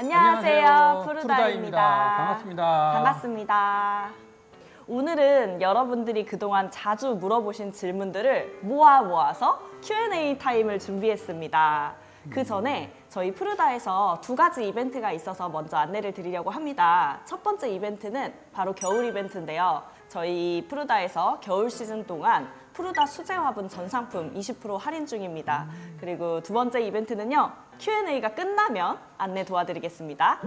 안녕하세요. 푸르다입니다. 반갑습니다. 반갑습니다. 오늘은 여러분들이 그동안 자주 물어보신 질문들을 모아 모아서 Q&A 타임을 준비했습니다. 그 전에 저희 푸르다에서 두 가지 이벤트가 있어서 먼저 안내를 드리려고 합니다. 첫 번째 이벤트는 바로 겨울 이벤트인데요. 저희 푸르다에서 겨울 시즌 동안 푸르다 수제 화분 전 상품 20% 할인 중입니다. 그리고 두 번째 이벤트는요. Q&A가 끝나면 안내 도와드리겠습니다.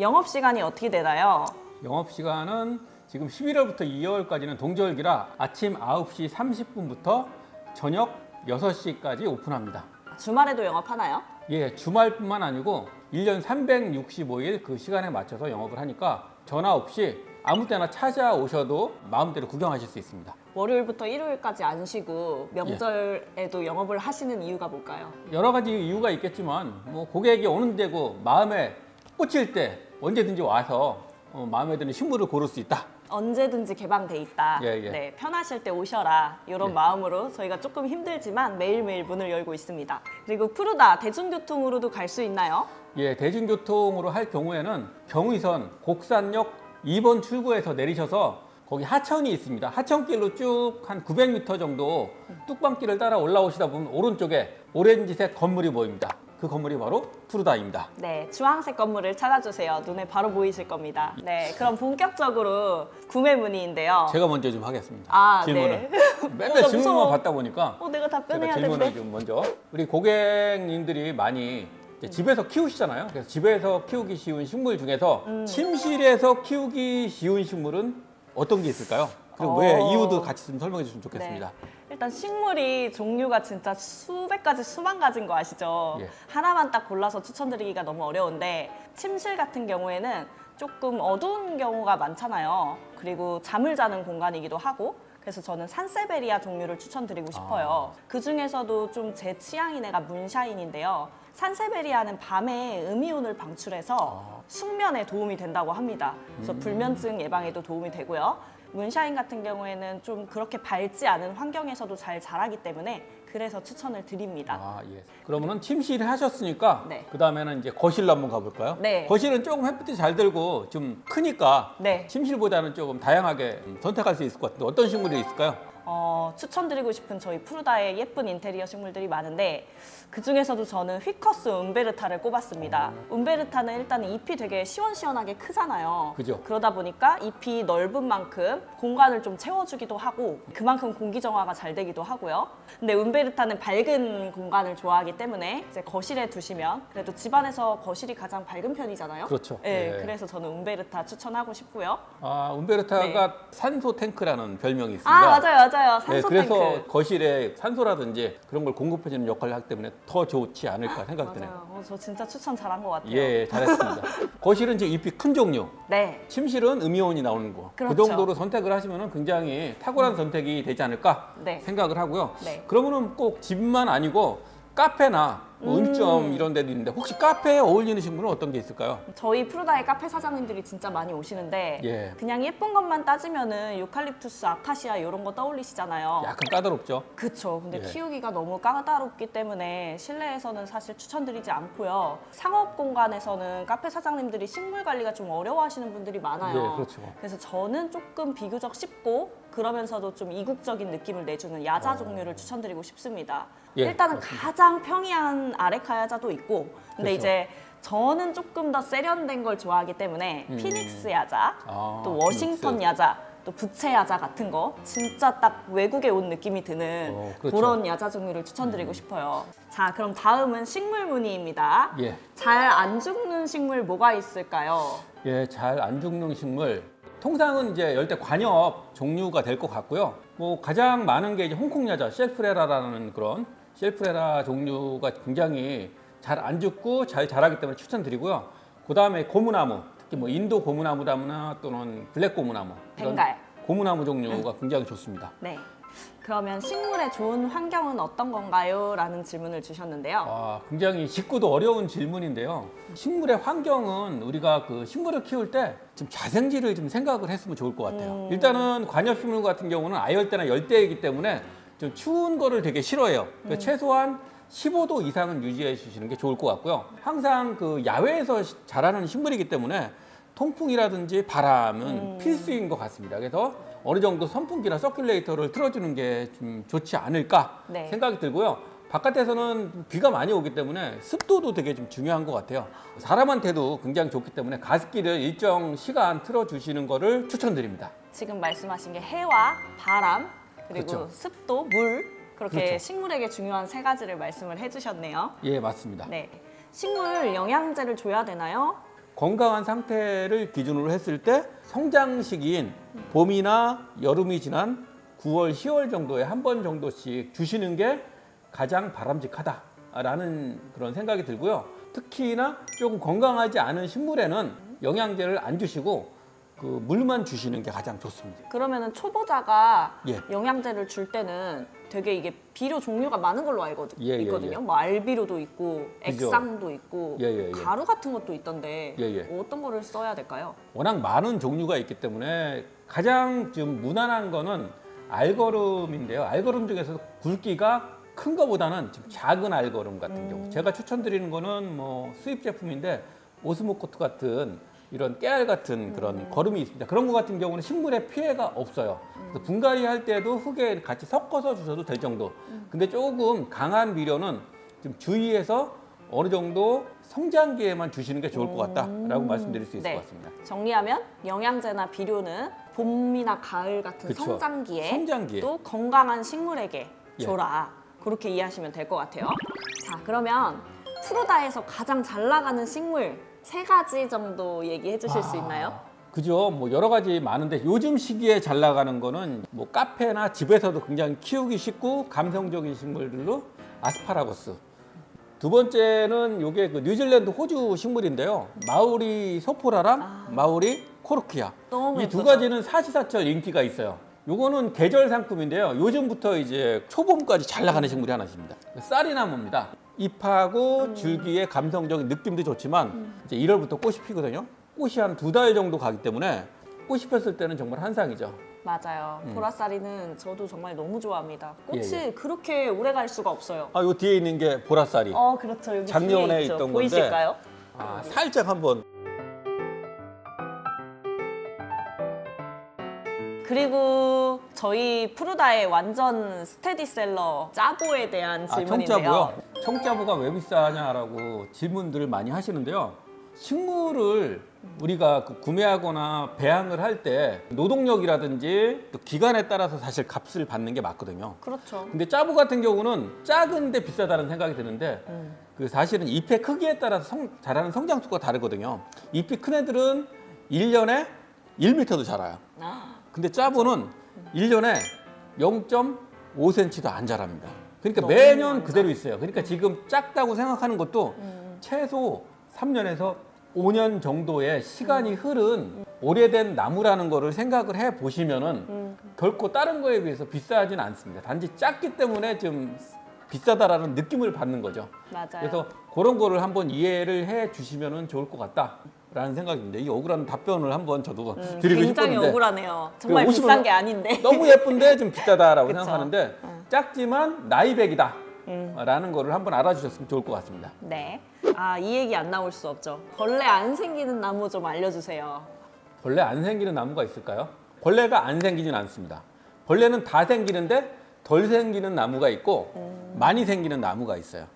영업 시간이 어떻게 되나요? 영업 시간은 지금 11월부터 2월까지는 동절기라 아침 9시 30분부터 저녁 6시까지 오픈합니다. 주말에도 영업하나요? 예, 주말뿐만 아니고 1년 365일 그 시간에 맞춰서 영업을 하니까 전화 없이 아무 때나 찾아오셔도 마음대로 구경하실 수 있습니다. 월요일부터 일요일까지 안 쉬고 명절에도 영업을 하시는 이유가 뭘까요? 여러 가지 이유가 있겠지만 뭐 고객이 오는 데고 마음에 꽂힐 때 언제든지 와서 어, 마음에 드는 식물을 고를 수 있다. 언제든지 개방돼 있다. 예, 예. 네, 편하실 때 오셔라. 이런 예. 마음으로 저희가 조금 힘들지만 매일매일 문을 열고 있습니다. 그리고 푸르다 대중교통으로도 갈 수 있나요? 예, 대중교통으로 할 경우에는 경의선 곡산역 2번 출구에서 내리셔서 거기 하천이 있습니다. 하천길로 쭉 한 900m 정도 뚝방길을 따라 올라오시다 보면 오른쪽에 오렌지색 건물이 보입니다. 그 건물이 바로 푸르다입니다. 네, 주황색 건물을 찾아주세요. 눈에 바로 보이실 겁니다. 네, 그럼 본격적으로 구매 문의인데요. 제가 먼저 좀 하겠습니다. 아, 질문을. 네. 맨날 어, 나 질문만 무서워. 받다 보니까 어, 내가 답변해야 질문을 되는데. 좀 먼저 우리 고객님들이 많이 이제 집에서 키우시잖아요. 그래서 집에서 키우기 쉬운 식물 중에서 음. 침실에서 키우기 쉬운 식물은 어떤 게 있을까요? 그리고 어. 왜 이유도 같이 좀 설명해 주시면 좋겠습니다. 네. 일단 식물이 종류가 진짜 수백 가지, 수만 가지인 거 아시죠? 예. 하나만 딱 골라서 추천드리기가 너무 어려운데 침실 같은 경우에는 조금 어두운 경우가 많잖아요. 그리고 잠을 자는 공간이기도 하고 그래서 저는 산세베리아 종류를 추천드리고 싶어요. 그 중에서도 좀 제 취향인 애가 문샤인인데요. 산세베리아는 밤에 음이온을 방출해서 숙면에 도움이 된다고 합니다. 그래서 불면증 예방에도 도움이 되고요. 문샤인 같은 경우에는 좀 그렇게 밝지 않은 환경에서도 잘 자라기 때문에 그래서 추천을 드립니다. 아, 예. 그러면은 침실을 하셨으니까 네. 그 다음에는 이제 거실로 한번 가 볼까요? 네. 거실은 조금 햇빛이 잘 들고 좀 크니까 네. 침실보다는 조금 다양하게 선택할 수 있을 것 같은데 어떤 식물이 있을까요? 어, 추천드리고 싶은 저희 푸르다의 예쁜 인테리어 식물들이 많은데 그 중에서도 저는 휘커스 은베르타를 꼽았습니다. 은베르타는 일단 잎이 되게 시원시원하게 크잖아요. 그죠. 그러다 보니까 잎이 넓은 만큼 공간을 좀 채워주기도 하고 그만큼 공기 정화가 잘 되기도 하고요. 근데 은베르타는 밝은 공간을 좋아하기 때문에 이제 거실에 두시면 그래도 집안에서 거실이 가장 밝은 편이잖아요. 그렇죠. 네, 예. 그래서 저는 은베르타 추천하고 싶고요. 아, 움베르타가 산소 탱크라는 별명이 있습니다. 아 맞아요, 맞아요. 네, 산소 그래서 탱크. 거실에 산소라든지 그런 걸 공급해주는 역할을 하기 때문에 더 좋지 않을까 생각되네요. 맞아요. 어, 저 진짜 추천 잘한 것 같아요. 예, 잘했습니다. 거실은 지금 잎이 큰 종류, 네. 침실은 음이온이 나오는 거. 그 그렇죠. 정도로 선택을 하시면 굉장히 탁월한 선택이 되지 않을까 네. 생각을 하고요. 네. 그러면은 꼭 집만 아니고 카페나 뭐 음. 음점 이런 데도 있는데 혹시 카페에 어울리는 식물은 어떤 게 있을까요? 저희 프로다의 카페 사장님들이 진짜 많이 오시는데 예. 그냥 예쁜 것만 따지면은 유칼립투스, 아카시아 이런 거 떠올리시잖아요. 약간 까다롭죠. 그쵸. 근데 예. 키우기가 너무 까다롭기 때문에 실내에서는 사실 추천드리지 않고요. 상업 공간에서는 카페 사장님들이 식물 관리가 좀 어려워하시는 분들이 많아요. 예, 그렇죠. 그래서 저는 조금 비교적 쉽고 그러면서도 좀 이국적인 느낌을 내주는 야자 종류를 추천드리고 싶습니다. 어. 예, 일단은 맞습니다. 가장 평이한 아레카 야자도 있고, 근데 그렇죠. 이제 저는 조금 더 세련된 걸 좋아하기 때문에 음. 피닉스 야자, 아, 또 워싱턴 피닉스. 야자, 또 부채 야자 같은 거 진짜 딱 외국에 온 느낌이 드는 어, 그렇죠. 그런 야자 종류를 추천드리고 싶어요. 자, 그럼 다음은 식물 무늬입니다. 예. 잘 안 죽는 식물 뭐가 있을까요? 예, 잘 안 죽는 식물. 통상은 이제 열대 관엽 종류가 될 것 같고요. 뭐 가장 많은 게 이제 홍콩 야자, 셀프레라라는 그런 셀프레라 종류가 굉장히 잘 안 죽고 잘 자라기 때문에 추천드리고요. 그 다음에 고무나무, 특히 뭐 인도 고무나무나 또는 블랙 고무나무 이런 벵갈. 고무나무 종류가 굉장히 좋습니다. 네. 그러면 식물의 좋은 환경은 어떤 건가요? 라는 질문을 주셨는데요. 아, 굉장히 짓고도 어려운 질문인데요. 식물의 환경은 우리가 그 식물을 키울 때 좀 자생지를 좀 생각을 했으면 좋을 것 같아요. 음. 일단은 관엽식물 같은 경우는 아열대나 열대이기 때문에 좀 추운 거를 되게 싫어해요. 그러니까 최소한 15도 이상은 유지해 주시는 게 좋을 것 같고요. 항상 그 야외에서 시- 자라는 식물이기 때문에 통풍이라든지 바람은 필수인 것 같습니다. 그래서 어느 정도 선풍기나 서큘레이터를 틀어주는 게 좀 좋지 않을까 네. 생각이 들고요. 바깥에서는 비가 많이 오기 때문에 습도도 되게 좀 중요한 것 같아요. 사람한테도 굉장히 좋기 때문에 가습기를 일정 시간 틀어주시는 거를 추천드립니다. 지금 말씀하신 게 해와 바람 그리고 그렇죠. 습도, 물 그렇게 그렇죠. 식물에게 중요한 세 가지를 말씀을 해주셨네요. 예, 맞습니다. 네, 식물 영양제를 줘야 되나요? 건강한 상태를 기준으로 했을 때 성장 시기인 봄이나 여름이 지난 9월, 10월 정도에 한 번 정도씩 주시는 게 가장 바람직하다라는 그런 생각이 들고요. 특히나 조금 건강하지 않은 식물에는 영양제를 안 주시고 그 물만 주시는 게 가장 좋습니다. 그러면은 초보자가 예. 영양제를 줄 때는 되게 이게 비료 종류가 많은 걸로 알거든, 예, 예, 있거든요. 예. 뭐 알비료도 있고 그죠. 액상도 있고 예, 예, 예. 가루 같은 것도 있던데 예, 예. 어떤 거를 써야 될까요? 워낙 많은 종류가 있기 때문에 가장 좀 무난한 거는 알거름인데요. 알거름 중에서 굵기가 큰 거보다는 좀 작은 알거름 같은 경우. 제가 추천드리는 거는 뭐 수입 제품인데 오스모코트 같은 이런 깨알 같은 그런 거름이 있습니다. 그런 거 같은 경우는 식물에 피해가 없어요. 그래서 분갈이 할 때도 흙에 같이 섞어서 주셔도 될 정도. 근데 조금 강한 비료는 좀 주의해서 어느 정도 성장기에만 주시는 게 좋을 것 같다라고 말씀드릴 수 있을 네. 것 같습니다. 정리하면 영양제나 비료는 봄이나 가을 같은 그쵸. 성장기에, 성장기에. 또 건강한 식물에게 예. 줘라. 그렇게 이해하시면 될 것 같아요. 자, 그러면 푸르다에서 가장 잘 나가는 식물 세 가지 정도 얘기해 주실 수 있나요? 그죠. 뭐 여러 가지 많은데 요즘 시기에 잘 나가는 거는 뭐 카페나 집에서도 굉장히 키우기 쉽고 감성적인 식물들로 아스파라거스. 두 번째는 요게 그 뉴질랜드 호주 식물인데요. 마우리 소포라랑 마우리 코르키아. 너무 이 두 예쁘죠? 가지는 사시사철 인기가 있어요. 요거는 계절 상품인데요. 요즘부터 이제 초봄까지 잘 나가는 식물이 하나 있습니다. 쌀이나무입니다. 잎하고 줄기의 감성적인 느낌도 좋지만 이제 1월부터 꽃이 피거든요. 꽃이 한 두 달 정도 가기 때문에 꽃이 폈을 때는 정말 한상이죠. 맞아요. 보라쌀이는 저도 정말 너무 좋아합니다. 꽃이 음. 예, 그렇게 오래 갈 수가 없어요. 아, 요 뒤에 있는 게 보라쌀이. 어, 그렇죠. 여기 작년에 뒤에 있죠. 있던 건데. 보이실까요? 아, 살짝 한번 그리고 저희 푸르다의 완전 스테디셀러 짜보에 대한 아, 질문인데요. 청자부요. 청자부가 왜 비싸냐라고 질문들을 많이 하시는데요. 식물을 우리가 그 구매하거나 배양을 할 때 노동력이라든지 또 기간에 따라서 사실 값을 받는 게 맞거든요. 그렇죠. 근데 짜부 같은 경우는 작은데 비싸다는 생각이 드는데 음. 그 사실은 잎의 크기에 따라서 성, 자라는 성장 속도가 다르거든요. 잎이 큰 애들은 1년에 1m도 자라요. 아, 근데 짜부는 1년에 0.5cm도 안 자랍니다. 그러니까 매년 안 그대로 있어요. 그러니까 지금 작다고 생각하는 것도 음. 최소 3년에서 5년 정도의 시간이 흐른 오래된 나무라는 거를 생각을 해 보시면은 음. 결코 다른 거에 비해서 비싸진 않습니다. 단지 작기 때문에 좀 비싸다라는 느낌을 받는 거죠. 맞아요. 그래서 그런 거를 한번 이해를 해 주시면은 좋을 것 같다 라는 생각입니다. 이 억울한 답변을 한번 저도 음, 드리고 굉장히 싶었는데 억울하네요. 정말 그 비싼 50은 게 아닌데. 너무 예쁜데 좀 비싸다라고. 생각하는데 음. 작지만 나이백이다. 음. 라는 거를 한번 알아주셨으면 좋을 것 같습니다. 네. 아, 이 얘기 안 나올 수 없죠. 벌레 안 생기는 나무 좀 알려주세요. 벌레 안 생기는 나무가 있을까요? 벌레가 안 생기진 않습니다. 벌레는 다 생기는데 덜 생기는 나무가 있고 음. 많이 생기는 나무가 있어요.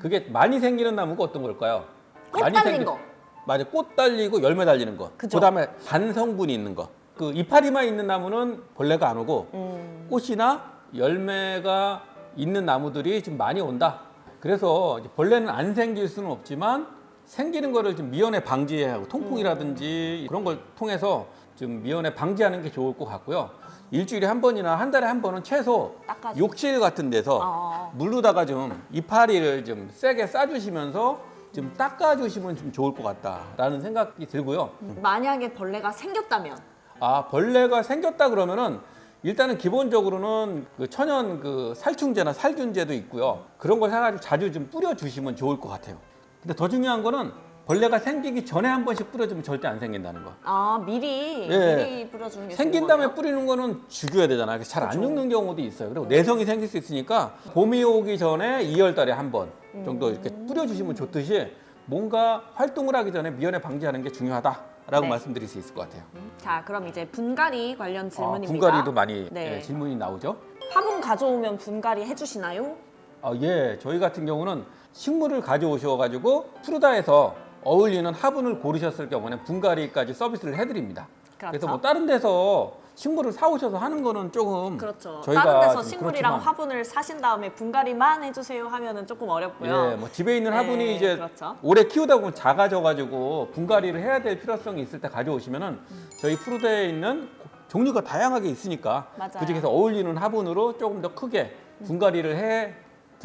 그게 많이 생기는 나무가 어떤 걸까요? 꽃 많이 생기- 거. 맞아요. 꽃 달리고 열매 달리는 거. 그죠. 그다음에 반 성분이 있는 거. 그 이파리만 있는 나무는 벌레가 안 오고 음. 꽃이나 열매가 있는 나무들이 좀 많이 온다. 그래서 이제 벌레는 안 생길 수는 없지만 생기는 거를 좀 미연에 방지하고 통풍이라든지 그런 걸 통해서 좀 미연에 방지하는 게 좋을 것 같고요. 일주일에 한 번이나 한 달에 한 번은 최소 닦아줘. 욕실 같은 데서 어. 물로다가 좀 이파리를 좀 세게 싸주시면서 좀 닦아주시면 좀 좋을 것 같다라는 생각이 들고요. 만약에 벌레가 생겼다면 아 벌레가 생겼다 그러면은 일단은 기본적으로는 그 천연 그 살충제나 살균제도 있고요. 그런 걸 사가지고 자주 좀 뿌려주시면 좋을 것 같아요. 근데 더 중요한 거는 벌레가 생기기 전에 한 번씩 뿌려주면 절대 안 생긴다는 거. 아 미리 예. 미리 뿌려주는 게 생긴 좋은 다음에 거네요? 뿌리는 거는 죽여야 되잖아요. 그래서 잘안 그렇죠. 죽는 경우도 있어요. 그리고 내성이 생길 수 있으니까 봄이 오기 전에 2월 달에 한 번 정도 이렇게 음. 뿌려주시면 좋듯이 뭔가 활동을 하기 전에 미연에 방지하는 게 중요하다라고 네. 말씀드릴 수 있을 것 같아요. 자 그럼 이제 분갈이 관련 아, 질문입니다. 분갈이도 많이 네. 예, 질문이 나오죠. 화분 가져오면 분갈이 해주시나요? 아, 예, 저희 같은 경우는 식물을 가져오셔가지고 푸르다에서 어울리는 화분을 고르셨을 경우는 분갈이까지 서비스를 해드립니다. 그 그렇죠. 래서 뭐 다른 데서 식물을 사오셔서 하는 거는 조금 그렇죠. 저희가 다른 데서 좀 식물이랑 그렇지만 화분을 사신 다음에 분갈이만 해주세요 하면은 조금 어렵고요. 예, 뭐 집에 있는 네, 화분이 이제 그렇죠. 오래 키우다 보면 작아져가지고 분갈이를 해야 될 필요성이 있을 때 가져오시면은 저희 푸르다에 있는 종류가 다양하게 있으니까 맞아요. 그 중에서 어울리는 화분으로 조금 더 크게 분갈이를 해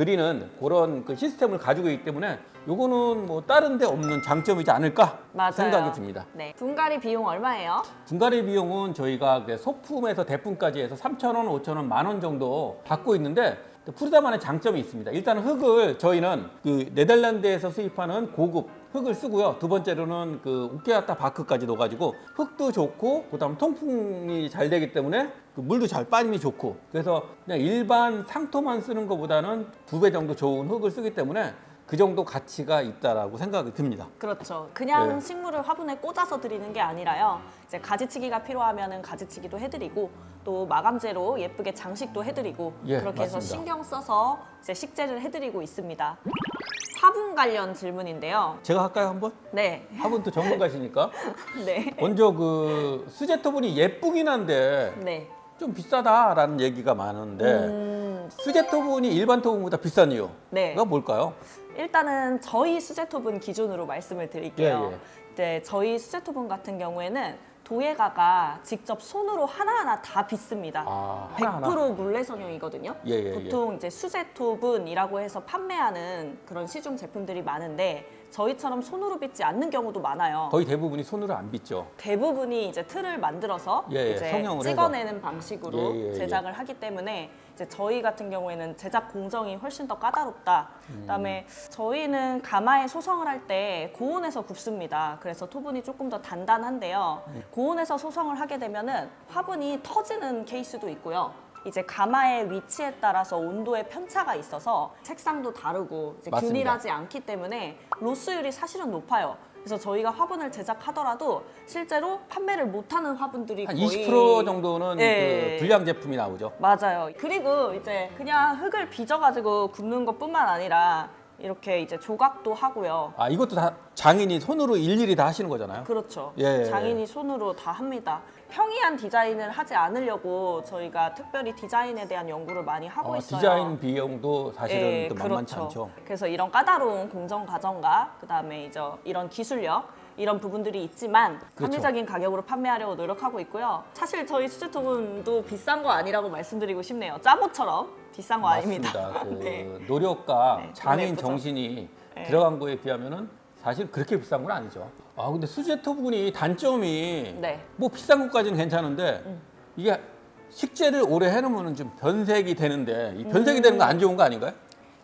드리는 그런 그 시스템을 가지고 있기 때문에 요거는 뭐 다른 데 없는 장점이지 않을까 맞아요. 생각이 듭니다. 네. 분갈이 비용 얼마예요? 분갈이 비용은 저희가 그 소품에서 대품까지 해서 3,000원, 5,000원, 만 원 정도 받고 있는데 푸르다만의 장점이 있습니다. 일단 흙을 저희는 그 네덜란드에서 수입하는 고급 흙을 쓰고요. 두 번째로는 그 우케아타 바크까지 넣어가지고 흙도 좋고 그다음 통풍이 잘 되기 때문에 그 물도 잘 빠짐이 좋고 그래서 그냥 일반 상토만 쓰는 것보다는 두 배 정도 좋은 흙을 쓰기 때문에 그 정도 가치가 있다라고 생각이 듭니다. 그렇죠. 그냥 네. 식물을 화분에 꽂아서 드리는 게 아니라요. 이제 가지치기가 필요하면은 가지치기도 해드리고 또 마감재로 예쁘게 장식도 해드리고 예, 그렇게 해서 맞습니다. 신경 써서 이제 식재를 해드리고 있습니다. 화분 관련 질문인데요. 제가 할까요 한번? 네, 화분도 전문가시니까 네, 먼저 그 수제토분이 예쁘긴 한데 네. 좀 비싸다라는 얘기가 많은데 음, 수제토분이 일반 토분보다 비싼 이유가 네. 뭘까요? 일단은 저희 수제토분 기준으로 말씀을 드릴게요. 예, 예. 네, 저희 수제토분 같은 경우에는 도예가가 직접 손으로 하나하나 다 빚습니다. 아, 100% 하나하나. 물레성형이거든요. 예, 예, 예. 보통 이제 수제톱은이라고 해서 판매하는 그런 시중 제품들이 많은데 저희처럼 손으로 빚지 않는 경우도 많아요. 거의 대부분이 손으로 안 빚죠. 대부분이 이제 틀을 만들어서 예, 예, 이제 성형을 찍어내는 방식으로 예, 예, 예. 제작을 하기 때문에 이제 저희 같은 경우에는 제작 공정이 훨씬 더 까다롭다. 음. 그다음에 저희는 가마에 소성을 할 때 고온에서 굽습니다. 그래서 토분이 조금 더 단단한데요. 음. 고온에서 소성을 하게 되면은 화분이 터지는 케이스도 있고요. 이제 가마의 위치에 따라서 온도의 편차가 있어서 색상도 다르고 이제 맞습니다. 균일하지 않기 때문에 로스율이 사실은 높아요. 그래서 저희가 화분을 제작하더라도 실제로 판매를 못하는 화분들이 한 거의 20% 정도는 예. 그 불량 제품이 나오죠. 맞아요. 그리고 이제 그냥 흙을 빚어가지고 굽는 것뿐만 아니라 이렇게 이제 조각도 하고요. 아 이것도 다 장인이 손으로 일일이 다 하시는 거잖아요. 그렇죠. 예. 장인이 손으로 다 합니다. 평이한 디자인을 하지 않으려고 저희가 특별히 디자인에 대한 연구를 많이 하고 어, 있어요. 디자인 비용도 사실은 예, 또 만만치 그렇죠. 않죠. 그래서 이런 까다로운 공정 과정과 그다음에 이제 이런 기술력 이런 부분들이 있지만 그렇죠. 합리적인 가격으로 판매하려고 노력하고 있고요. 사실 저희 수제토분도 비싼 거 아니라고 말씀드리고 싶네요. 짜고처럼 비싼 거 아닙니다. 그 네. 노력과 네, 장인 예쁘죠? 정신이 네. 들어간 거에 비하면은 사실 그렇게 비싼 건 아니죠. 아 근데 수제토 분이 단점이 네. 뭐 비싼 것까지는 괜찮은데 음. 이게 식재를 오래 해놓으면 좀 변색이 되는데 이 변색이 되는 거 음. 안 좋은 거 아닌가요?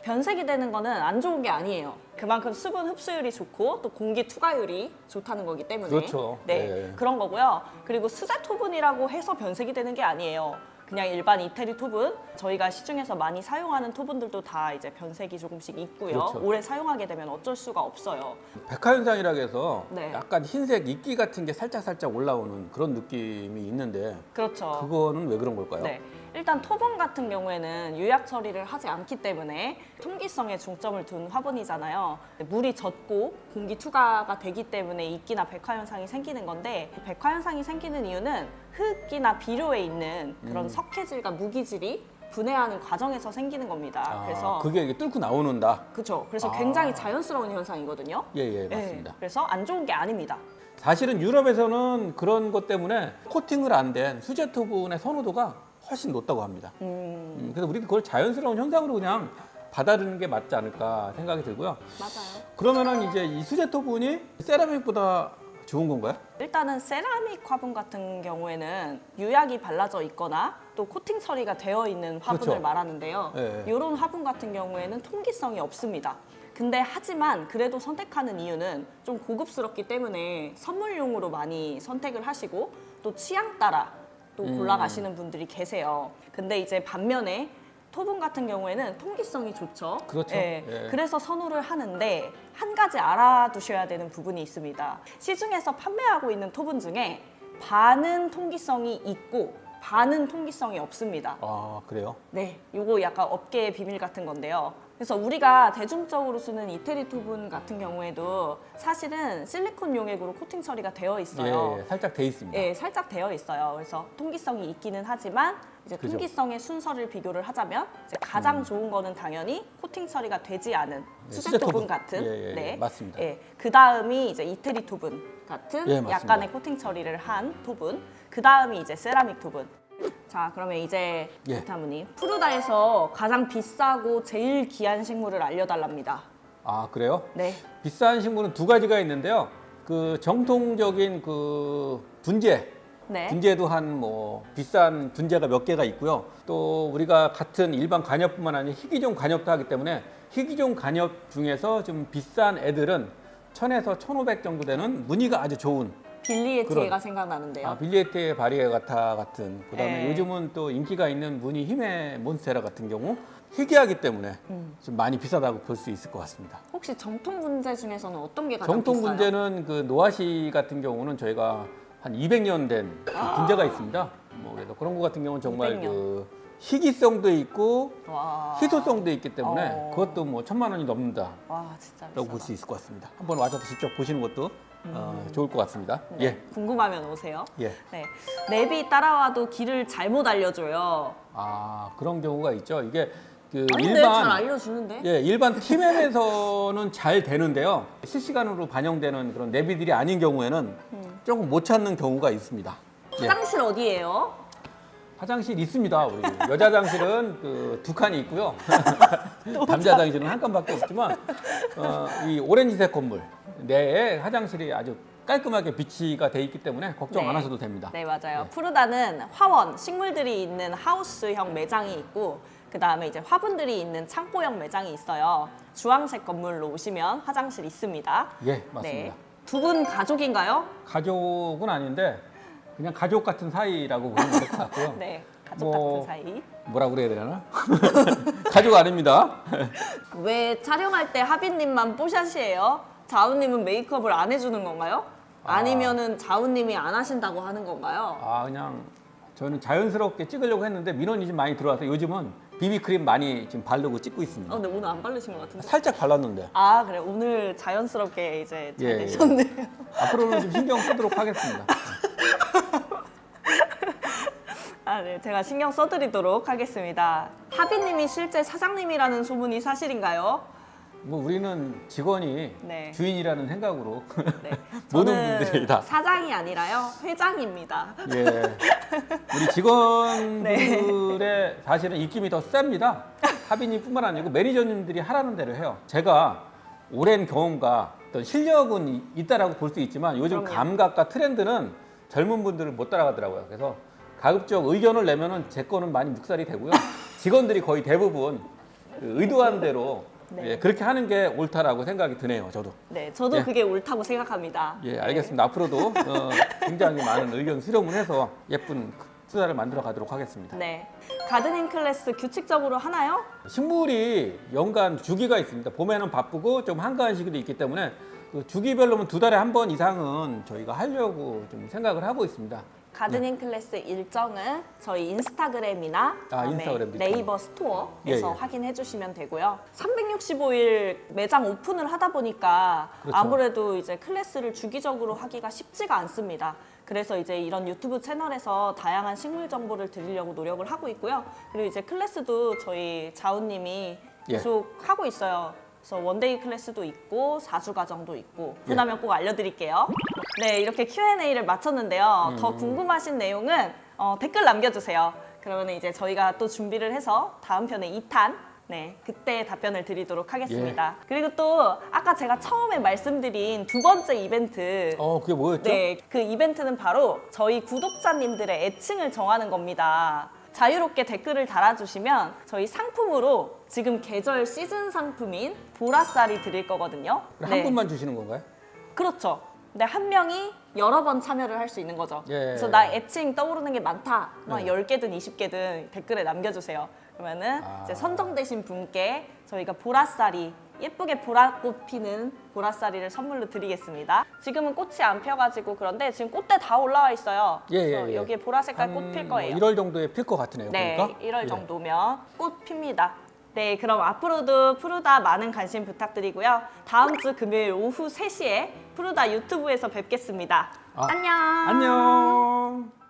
변색이 되는 거는 안 좋은 게 아니에요. 그만큼 수분 흡수율이 좋고 또 공기 투과율이 좋다는 거기 때문에 그렇죠. 네 네. 그런 거고요. 그리고 수제 토분이라고 해서 변색이 되는 게 아니에요. 그냥 일반 이태리 토분 저희가 시중에서 많이 사용하는 토분들도 다 이제 변색이 조금씩 있고요. 그렇죠. 오래 사용하게 되면 어쩔 수가 없어요. 백화현상이라고 해서 네. 약간 흰색 이끼 같은 게 살짝 살짝 올라오는 그런 느낌이 있는데 그렇죠. 그거는 왜 그런 걸까요? 네. 일단 토분 같은 경우에는 유약 처리를 하지 않기 때문에 통기성에 중점을 둔 화분이잖아요. 물이 젖고 공기 투과가 되기 때문에 이끼나 백화 현상이 생기는 건데 이 백화 현상이 생기는 이유는 흙이나 비료에 있는 그런 음. 석회질과 무기질이 분해하는 과정에서 생기는 겁니다. 아, 그래서 그게 이게 뚫고 나오는다. 그렇죠. 그래서 아. 굉장히 자연스러운 현상이거든요. 예예 네. 맞습니다. 그래서 안 좋은 게 아닙니다. 사실은 유럽에서는 그런 것 때문에 코팅을 안 된 수제 토분의 선호도가 훨씬 높다고 합니다. 음, 음, 그래서 우리 그걸 자연스러운 현상으로 그냥 받아들이는 게 맞지 않을까 생각이 들고요. 맞아요. 그러면은 이제 이 수제 토분이 세라믹보다 좋은 건가요? 일단은 세라믹 화분 같은 경우에는 유약이 발라져 있거나 또 코팅 처리가 되어 있는 화분을 그렇죠. 말하는데요. 네. 이런 화분 같은 경우에는 통기성이 없습니다. 근데 하지만 그래도 선택하는 이유는 좀 고급스럽기 때문에 선물용으로 많이 선택을 하시고 또 취향 따라 또 음. 골라가시는 분들이 계세요. 근데 이제 반면에 토분 같은 경우에는 통기성이 좋죠. 그렇죠. 예. 예. 그래서 선호를 하는데 한 가지 알아두셔야 되는 부분이 있습니다. 시중에서 판매하고 있는 토분 중에 반은 통기성이 있고 반은 통기성이 없습니다. 아 그래요? 네, 요거 약간 업계의 비밀 같은 건데요. 그래서 우리가 대중적으로 쓰는 이태리 토분 같은 경우에도 사실은 실리콘 용액으로 코팅 처리가 되어 있어요. 예, 예, 살짝 돼 있습니다. 예, 살짝 되어 있어요. 그래서 통기성이 있기는 하지만 이제 그죠. 음. 통기성의 순서를 비교를 하자면 이제 가장 좋은 거는 당연히 코팅 처리가 되지 않은 네, 수제 수제 토분 토분. 같은 예, 예, 예, 맞습니다. 예, 그 다음이 이제 이태리 토분 같은 예, 맞습니다. 약간의 코팅 처리를 한 토분. 그 다음이 이제 세라믹 토분. 자, 그러면 이제 예. 이타무님 푸르다에서 가장 비싸고 제일 귀한 식물을 알려달랍니다. 아 그래요? 네, 비싼 식물은 두 가지가 있는데요. 그 정통적인 그 분재, 네. 분재도 한 뭐 비싼 분재가 몇 개가 있고요. 또 우리가 같은 일반 관엽뿐만 아니라 희귀종 관엽도 하기 때문에 희귀종 관엽 중에서 좀 비싼 애들은 1000에서 1500 정도 되는 무늬가 아주 좋은 빌리에티에가 그런- 생각나는데요. 아, 빌리에테 바리에가타 같은 그다음에 네. 요즘은 또 인기가 있는 무늬 힘의 몬스테라 같은 경우 희귀하기 때문에 음. 좀 많이 비싸다고 볼 수 있을 것 같습니다. 혹시 정통 분재 중에서는 어떤 게 가장 정통 비싸요? 분재는 그 노아시 같은 경우는 저희가 한 200년 된 분재가 있습니다. 뭐 그래서 그런 거 같은 경우는 정말 200년. 그 희귀성도 있고 와. 희소성도 있기 때문에 어. 그것도 뭐 천만 원이 넘는다라고 와, 진짜 볼 비싸다. 수 있을 것 같습니다. 한번 와서 직접 보시는 것도 어, 좋을 것 같습니다. 네, 예, 궁금하면 오세요. 예. 네. 랩이 따라와도 길을 잘못 알려줘요. 아 그런 경우가 있죠. 이게 그 아닌데 잘 일반 알려주는데? 예, 일반 팀앱에서는 잘 되는데요. 실시간으로 반영되는 그런 내비들이 아닌 경우에는 조금 못 찾는 경우가 있습니다. 예. 화장실 어디예요? 화장실 있습니다. 우리 여자 화장실은 그 두 칸이 있고요. 남자 화장실은 한 칸밖에 없지만 어, 이 오렌지색 건물 내에 화장실이 아주 깔끔하게 비치가 돼 있기 때문에 걱정 네. 안 하셔도 됩니다. 네 맞아요. 네. 푸르다는 화원 식물들이 있는 하우스형 매장이 있고 그 다음에 이제 화분들이 있는 창고형 매장이 있어요. 주황색 건물로 오시면 화장실 있습니다. 예, 맞습니다. 두분 가족인가요? 가족은 아닌데 그냥 가족 같은 사이라고 보면 될 것 같고요. 네. 가족 뭐- 같은 사이. 뭐라 그래야 되나? 가족 아닙니다. 왜 촬영할 때 하빈님만 뽀샷이에요? 자우님은 메이크업을 안 해주는 건가요? 아. 아니면은 자우님이 안 하신다고 하는 건가요? 아 그냥 저는 자연스럽게 찍으려고 했는데 민원이 좀 많이 들어와서 요즘은 비비크림 많이 지금 바르고 찍고 있습니다. 어, 근데 오늘 안 바르신 것 같은데. 살짝 발랐는데 아 그래 오늘 자연스럽게 이제 잘 예, 예. 되셨네요. 앞으로는 좀 신경 쓰도록 하겠습니다. 아, 네, 제가 신경 써드리도록 하겠습니다. 하빈님이 실제 사장님이라는 소문이 사실인가요? 뭐 우리는 직원이 네. 주인이라는 생각으로 네, 모든 저는 분들이 다. 사장이 아니라요 회장입니다. 예 우리 직원들의 사실은 입김이 더 셉니다. 하빈님뿐만 아니고 매니저님들이 하라는 대로 해요. 제가 오랜 경험과 어떤 실력은 이- 있다라고 볼 수 있지만 요즘 그럼요. 감각과 트렌드는 젊은 분들을 못 따라가더라고요. 그래서 가급적 의견을 내면은 제 거는 많이 묵살이 되고요. 직원들이 거의 대부분 그 의도한 대로 네. 예, 그렇게 하는 게 옳다라고 생각이 드네요. 저도. 네, 저도 예. 그게 옳다고 생각합니다. 예, 알겠습니다. 앞으로도 어, 굉장히 많은 의견 수렴을 해서 예쁜 투자를 만들어 가도록 하겠습니다. 네, 가드닝 클래스 규칙적으로 하나요? 식물이 연간 주기가 있습니다. 봄에는 바쁘고 좀 한가한 시기도 있기 때문에 그 주기별로면 두 달에 한 번 이상은 저희가 하려고 좀 생각을 하고 있습니다. 가드닝 클래스 일정은 저희 인스타그램이나 그다음에 인스타그램도 네이버 스토어에서 예, 예. 확인해 주시면 되고요. 365일 매장 오픈을 하다 보니까 그렇죠. 아무래도 이제 클래스를 주기적으로 하기가 쉽지가 않습니다. 그래서 이제 이런 유튜브 채널에서 다양한 식물 정보를 드리려고 노력을 하고 있고요. 그리고 이제 클래스도 저희 자우님이 예. 계속 하고 있어요. 그래서 원데이 클래스도 있고 4주 과정도 있고 예. 그다음에 꼭 알려드릴게요. 네 이렇게 Q&A를 마쳤는데요. 음. 더 궁금하신 내용은 어, 댓글 남겨주세요. 그러면 이제 저희가 또 준비를 해서 다음 편에 2탄 네 그때 답변을 드리도록 하겠습니다. 예. 그리고 또 아까 제가 처음에 말씀드린 두 번째 이벤트 어, 그게 뭐였죠? 네, 그 이벤트는 바로 저희 구독자님들의 애칭을 정하는 겁니다. 자유롭게 댓글을 달아주시면 저희 상품으로 지금 계절 시즌 상품인 보라쌀이 드릴 거거든요. 한 네. 분만 주시는 건가요? 그렇죠. 근데 한 명이 여러 번 참여를 할 수 있는 거죠. 예. 그래서 나 애칭 떠오르는 게 많다. 막 네. 10개든 20개든 댓글에 남겨주세요. 그러면은 아. 이제 선정되신 분께 저희가 보라쌀이 예쁘게 보라꽃 피는 보라쌀이를 선물로 드리겠습니다. 지금은 꽃이 안 펴가지고 그런데 지금 꽃대 다 올라와 있어요. 예, 예, 그래서 예. 여기에 보라 색깔 꽃한필뭐 거예요. 1월 정도에 필 것 같으네요. 네, 보니까. 1월 예. 정도면 꽃 핍니다. 네, 그럼 앞으로도 푸르다 많은 관심 부탁드리고요. 다음 주 금요일 오후 3시에 푸르다 유튜브에서 뵙겠습니다. 아, 안녕. 안녕.